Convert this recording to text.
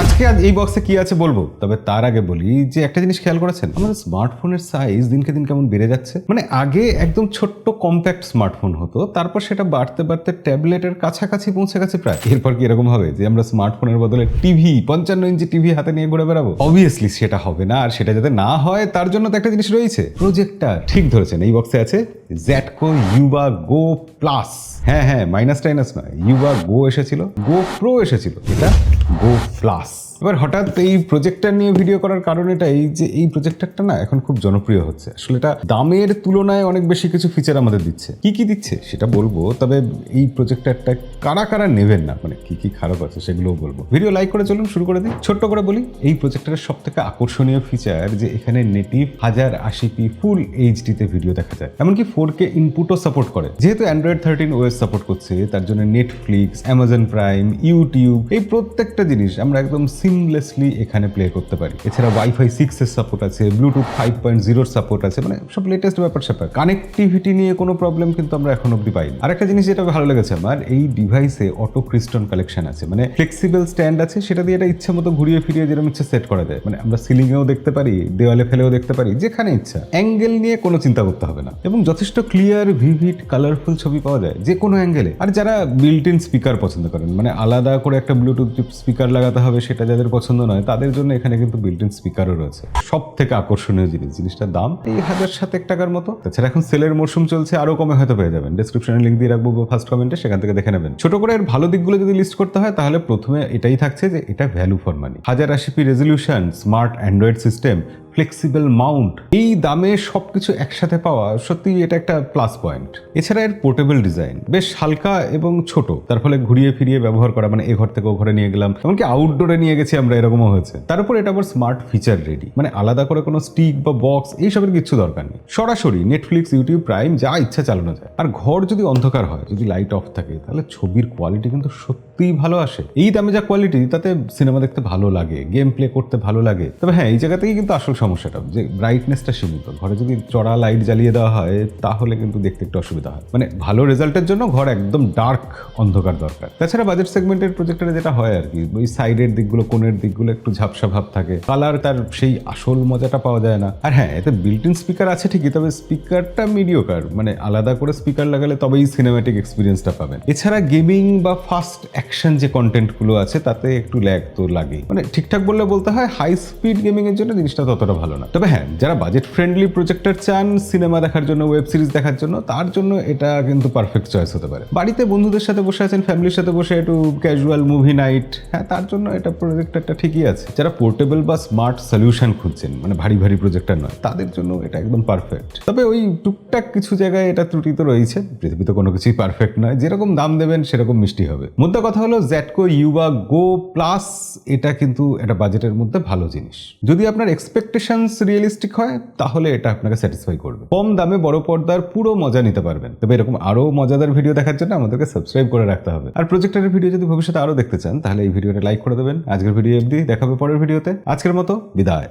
আজকে আজ এই বক্সে কি আছে বলব? তবে তার আগে বলি যে একটা জিনিস খেয়াল করেছেন, আমাদের স্মার্টফোনের সাইজ দিনকে দিন কেমন বেড়ে যাচ্ছে। মানে আগে একদম ছোট্ট কম্প্যাক্ট স্মার্টফোন হতো, তারপর সেটা বাড়তে বাড়তে ট্যাবলেটের কাছাকাছি পৌঁছে গেছে প্রায়। এরপর কি এরকম হবে যে আমরা স্মার্টফোনের বদলে টিভি পঞ্চান্ন ইঞ্চি টিভি হাতে নিয়ে ঘুরে বেড়াবো? অবভিয়াসলি সেটা হবে না, আর সেটা যাতে না হয়, তার জন্য তো একটা জিনিস রয়েছে। প্রজেক্টটা ঠিক ধরেছেন, এই বক্সে আছে জ্যাটকো ইউবা গো প্লাস হ্যাঁ হ্যাঁ মাইনাস টাইনাস নয় ইউবা গো এসেছিল গো প্রো এসেছিল। এটা গো প্লাস এবার হঠাৎ এই প্রজেক্টর নিয়ে ভিডিও করার কারণ এটাই যে এই প্রজেক্টরটা না এখন খুব জনপ্রিয় হচ্ছে। আসলে এটা দামের তুলনায় অনেক বেশি কিছু ফিচার আমাদের দিচ্ছে। কি কি দিচ্ছে সেটা বলব, তবে এই প্রজেক্টরটা কারা কারা নেবেন না মানে কি কি খারাপ আছে সেগুলোও বলব। ভিডিও লাইক করে চলুন, শুরু করে দিই। ছোট্ট করে বলি, এই প্রজেক্টরের সব থেকে আকর্ষণীয় ফিচার যে এখানে নেটিভ হাজার আশি পি ফুল এইচডিতে ভিডিও দেখা যায়। এমনকি ফোর কে ইনপুটও সাপোর্ট করে। যেহেতু অ্যান্ড্রয়েড থার্টিন ওয়েস সাপোর্ট করছে, তার জন্য নেটফ্লিক্স অ্যামাজন প্রাইম ইউটিউব এই প্রত্যেকটা জিনিস আমরা একদম সিমলেসলি এখানে প্লে করতে পারি। এছাড়া ওয়াইফাই সিক্স এর সাপোর্ট আছে ব্লুটুথ ফাইভ পয়েন্ট জিরোর সাপোর্ট আছে মানে সব লেটেস্ট ব্যাপার স্যাপার। কানেক্টিভিটি নিয়ে কোনো প্রবলেম কিন্তু আমরা এখন অব্দি পাইনি। আর একটা জিনিস যেটা ভালো লেগেছে আমার, এই ডিভাইসে অটো ক্রিস্টন কালেকশন আছে। মানে ফ্লেক্সিবল স্ট্যান্ড আছে, সেটা দিয়ে এটা ইচ্ছা মতো ঘুরিয়ে ফিরিয়ে যেরকম ইচ্ছা সেট করা যায়। মানে আমরা সিলিংয়েও দেখতে পারি, দেওয়ালে ফেলেও দেখতে পারি, যেখানে ইচ্ছা। অ্যাঙ্গেল নিয়ে কোনো চিন্তা করতে হবে না। এবং যথেষ্ট ক্লিয়ার ভিভিড কালারফুল ছবি পাওয়া যায়, যে কোনো অ্যাঙ্গেলে আর যারা বিল্ট ইন স্পিকার পছন্দ করেন মানে আলাদা করে একটা ব্লুটুথ স্পিকার লাগাতে হবে, সেটা যাদের পছন্দ নয়, তাদের জন্য এখানে কিন্তু বিল্ট ইন স্পিকারও রয়েছে। সব থেকে আকর্ষণীয় জিনিস, জিনিসটার দাম এই হাজার সাতেক টাকার মতো। তাছাড়া এখন সেলের মরশুম চলছে আরও কমে হয়তো পেয়ে যাবেন। ডিসক্রিপশনে লিঙ্ক দিয়ে রাখব ফার্স্ট কমেন্টে সেখান থেকে দেখে নেবেন। ছোট করে এর ভালো দিকগুলো যদি লিস্ট করতে হয়, তাহলে প্রথমে এটাই থাকছে যে এটা ভ্যালু ফর মানি হাজার আশি P resolution smart Android system flexible mount এই দামে সবকিছু একসাথে পাওয়া সত্যি এটা একটা প্লাস পয়েন্ট এছাড়া এর পোর্টেবল ডিজাইন বেশ হালকা এবং ছোট। তার ফলে ঘুরিয়ে ফিরিয়ে ব্যবহার করা মানে এ ঘর থেকে ও ঘরে নিয়ে গেলাম। এমনকি আউটডোরে নিয়ে গেছি আমরা, এরকমও হয়েছে। তার উপর এটা আবার স্মার্ট ফিচার রেডি মানে আলাদা করে কোনো স্টিক বা বক্স এইসবের কিছু দরকার নেই। সরাসরি নেটফ্লিক্স ইউটিউব প্রাইম যা ইচ্ছা চালানো যায়। আর ঘর যদি অন্ধকার হয়, যদি লাইট অফ থাকে, তাহলে ছবির কোয়ালিটি কিন্তু সত্যিই ভালো আসে। এই দামে যা কোয়ালিটি তাতে সিনেমা দেখতে ভালো লাগে গেম প্লে করতে ভালো লাগে। তবে হ্যাঁ এই জায়গা থেকেই কিন্তু আসল সমস্যাটা, যে ব্রাইটনেসটা সীমিত। ঘরে যদি চড়া লাইট জ্বালিয়ে দেওয়া হয়, তাহলে কিন্তু দেখতে একটু অসুবিধা হয়। মানে ভালো রেজাল্টের জন্য ঘর একদম ডার্ক অন্ধকার দরকার। তাছাড়া বাজেট সেগমেন্টের প্রজেক্টরে যেটা হয় আর কি, ওই সাইডের দিকগুলো, কোণের দিকগুলো একটু ঝাপসা ভাব থাকে। কালার তার সেই আসল মজাটা পাওয়া যায় না। আর হ্যাঁ এতে বিল্ট ইন স্পিকার আছে ঠিকই, তবে স্পিকারটা মিডিওকার মানে আলাদা করে স্পিকার লাগালে তবেই সিনেম্যাটিক এক্সপিরিয়েন্সটা পাবেন। এছাড়া গেমিং বা ফাস্ট অ্যাকশন যে কন্টেন্টগুলো আছে, তাতে একটু ল্যাগ তো লাগেই। মানে ঠিকঠাক বললে বলতে হয় হাই স্পিড গেমিং এর জন্য জিনিসটা ততটা ভালো না। তবে হ্যাঁ যারা বাজেট ফ্রেন্ডলি প্রজেক্টর চান সিনেমা দেখার জন্য ওয়েব সিরিজ দেখার জন্য, তার জন্য এটা কিন্তু পারফেক্ট চয়েস হতে পারে। বাড়িতে বন্ধুদের সাথে বসে আছেন ফ্যামিলির সাথে বসে একটু ক্যাজুয়াল মুভি নাইট হ্যাঁ তার জন্য এটা প্রজেক্টরটা ঠিকই আছে। যারা পোর্টেবল বা স্মার্ট সলিউশন খুঁজছেন মানে ভারী ভারী প্রজেক্টর নয়, তাদের জন্য এটা একদম পারফেক্ট তবে ওই টুকটাক কিছু জায়গায় এটা ত্রুটি তো রয়েছে, পৃথিবীতে কোনো কিছুই পারফেক্ট নয়, যেরকম দাম দেবেন, সেরকম মিষ্টি হবে। মোদ্দা কথা হলো জ্যাটকো ইউবা গো প্লাস এটা কিন্তু একটা বাজেটের মধ্যে ভালো জিনিস। যদি আপনার এক্সপেকটেশনস রিয়েলিস্টিক হয়, তাহলে এটা আপনাকে স্যাটিসফাই করবে। কম দামে বড় পর্দার পুরো মজা নিতে পারবেন। তবে এরকম আরও মজাদার ভিডিও দেখার জন্য আমাদেরকে সাবস্ক্রাইব করে রাখতে হবে। আর প্রজেক্টরের ভিডিও যদি ভবিষ্যতে আরও দেখতে চান, তাহলে এই ভিডিওটা লাইক করে দেবেন। আজকের ভিডিও অবধি দেখাবে পরের ভিডিওতে আজকের মতো বিদায়।